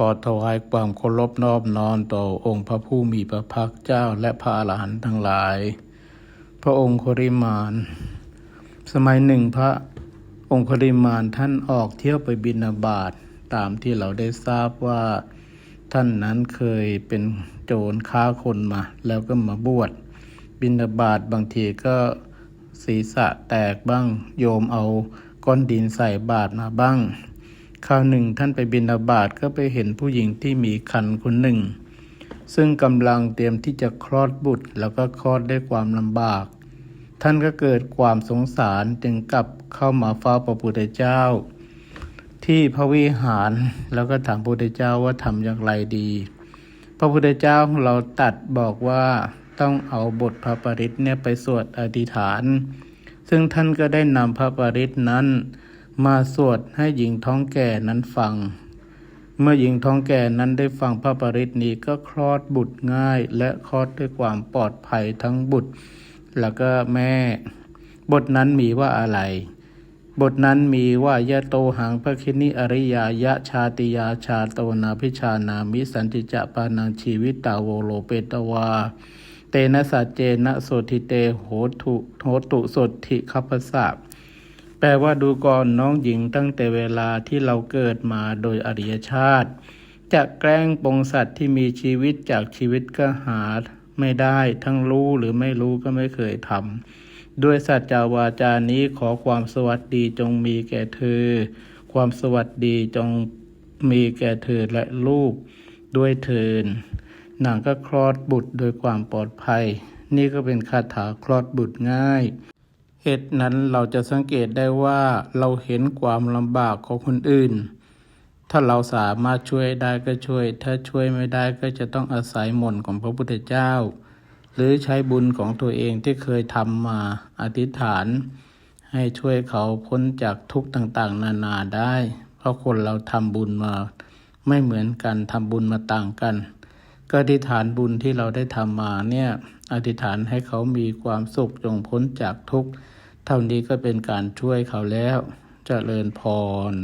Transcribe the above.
ขอถวายความเคารพนอบน้อมต่อองค์พระผู้มีพระภาคเจ้าและพระอรหันต์ทั้งหลาย พระองค์คริมาน สมัยหนึ่งพระองค์คริมานท่านออกเที่ยวไปบินาบาตตามที่เราได้ทราบว่าท่านนั้นเคยเป็นโจรค้าคนมา แล้วก็มาบวชบินาบาตบางทีก็ศีรษะแตกบ้าง โยมเอาก้อนดินใส่บาตรมาบ้าง คราวหนึ่งท่านไปบินาบาตก็ไปเห็นผู้หญิงที่มีคันคนหนึ่ง ซึ่งกำลังเตรียมที่จะคลอดบุตรแล้วก็คลอดด้วยความลำบาก ท่านก็เกิดความสงสารจึงกลับเข้ามาเฝ้าพระพุทธเจ้า ที่พระวิหารแล้วก็ถามพระพุทธเจ้าว่าทำอย่างไรดี พระพุทธเจ้าของเราตัดบอกว่าต้องเอาบทพระปริตเนี่ยไปสวดอธิษฐาน ซึ่งท่านก็ได้นำพระปริตนั้น มาสวดให้หญิงท้องแก่นั้นฟัง เมื่อหญิงท้องแก่นั้นได้ฟังพระปริตนี้ก็คลอดบุตรง่าย และคลอดด้วยความปลอดภัยทั้งบุตร แล้วก็แม่ บทนั้นมีว่าอะไร บทนั้นมีว่ายะโตหังพระคินิอริยายะชาติยาชาโตนาพิชานามิสันติจะปานังชีวิตตาโวโลเปตวาเตนะสัจเจนะโสทิเตโหตุโหตุสดทิคัพพสะ แปลว่าดูก่อนน้องหญิงตั้งแต่เวลาที่เราเกิดมาโดยอริยชาติ จะแกล้งปงสัตว์ที่มีชีวิตจากชีวิตก็หาไม่ได้ทั้งรู้หรือไม่รู้ก็ไม่เคยทำด้วยสัจจาวาจานี้ขอความสวัสดีจงมีแก่เธอ ความสวัสดีจงมีแก่เธอและลูกด้วยเถินนางก็คลอดบุตรโดยความปลอดภัย นี่ก็เป็นคาถาคลอดบุตรง่าย เหตุนั้นเราจะสังเกตได้ว่าเราเห็นความลำบากของคนอื่น ถ้าเราสามารถช่วยได้ก็ช่วย ถ้าช่วยไม่ได้ก็จะต้องอาศัยมนต์ของพระพุทธเจ้า หรือใช้บุญของตัวเองที่เคยทำมาอธิษฐาน ให้ช่วยเขาพ้นจากทุกข์ต่างๆ นานาได้ เพราะคนเราทำบุญมาไม่เหมือนกันทำบุญมาต่างกัน ก็อธิษฐานบุญที่เราได้ทำมาเนี่ยอธิษฐานให้เขามีความสุขจงพ้นจากทุกข์ เท่านี้ก็เป็นการช่วยเขาแล้วจเจริญพร